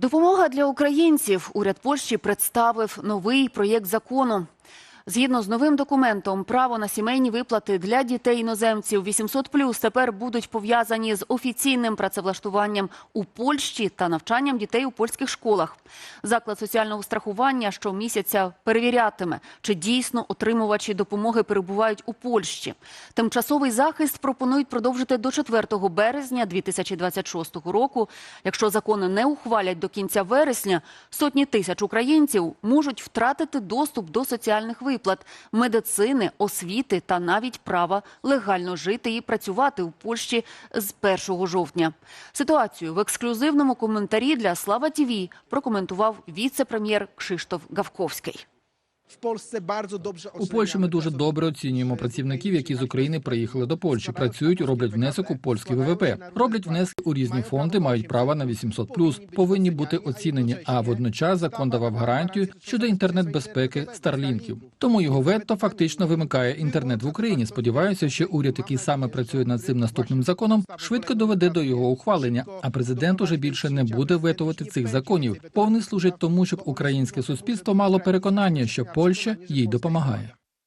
Допомога для українців. Уряд Польщі представив новий проєкт закону. Згідно з новим документом, право на сімейні виплати для дітей іноземців 800+, тепер будуть пов'язані з офіційним працевлаштуванням у Польщі та навчанням дітей у польських школах. Заклад соціального страхування щомісяця перевірятиме, чи дійсно отримувачі допомоги перебувають у Польщі. Тимчасовий захист пропонують продовжити до 4 березня 2026 року. Якщо закони не ухвалять до кінця вересня, сотні тисяч українців можуть втратити доступ до соціальних виплат, медицини, освіти та навіть права легально жити і працювати у Польщі з 1 жовтня. Ситуацію в ексклюзивному коментарі для Слава ТІВІ прокоментував віце-прем'єр Кшиштоф Гавковський. W Polsce bardzo dobrze У Польщі ми дуже добре оцінюємо працівників, які з України приїхали до Польщі, працюють, роблять внесок у польський ВВП, роблять внески у різні фонди, мають право на 800+, повинні бути оцінені. А водночас закон давав гарантію щодо інтернет-безпеки старлінків. Тому його вето фактично вимикає інтернет в Україні. Сподіваюся, що уряд, який саме працює над цим наступним законом, швидко доведе до його ухвалення. А президент уже більше не буде ветувати цих законів. Повний служить тому, щоб українське суспільство мало переконання, що Польща їй допомагає.